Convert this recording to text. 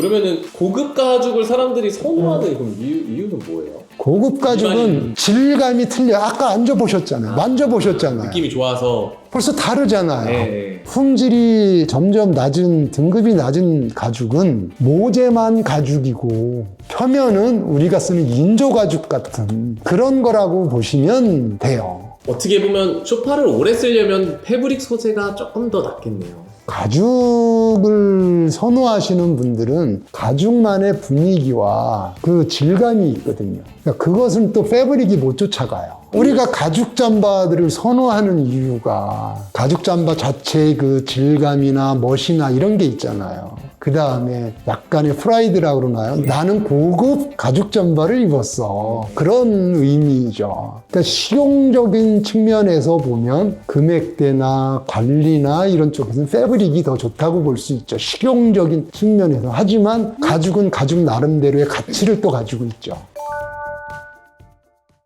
그러면은 고급 가죽을 사람들이 선호하는 그럼 이유, 이유 는 뭐예요? 고급 가죽은. 질감이 틀려. 아까 앉아보셨잖아요. 만져보셨잖아요. 느낌이 좋아서 벌써 다르잖아요. 네. 품질이 점점 낮은 등급이 낮은 가죽은 모재만 가죽이고 표면은 우리가 쓰는 인조 가죽 같은 그런 거라고 보시면 돼요. 어떻게 보면 소파를 오래 쓰려면 패브릭 소재가 조금 더 낫겠네요. 가죽을 선호하시는 분들은 가죽만의 분위기와 그 질감이 있거든요. 그러니까 그것은 또 패브릭이 못 쫓아가요. 우리가 가죽 잠바들을 선호하는 이유가 가죽 잠바 자체의 그 질감이나 멋이나 이런 게 있잖아요. 그 다음에 약간의 프라이드라고 그러나요? 나는 고급 가죽 잠바를 입었어. 그런 의미죠. 그러니까 실용적인 측면에서 보면 금액대나 관리나 이런 쪽에서는 패브릭이 더 좋다고 볼 수 있죠. 실용적인 측면에서. 하지만 가죽은 가죽 나름대로의 가치를 또 가지고 있죠.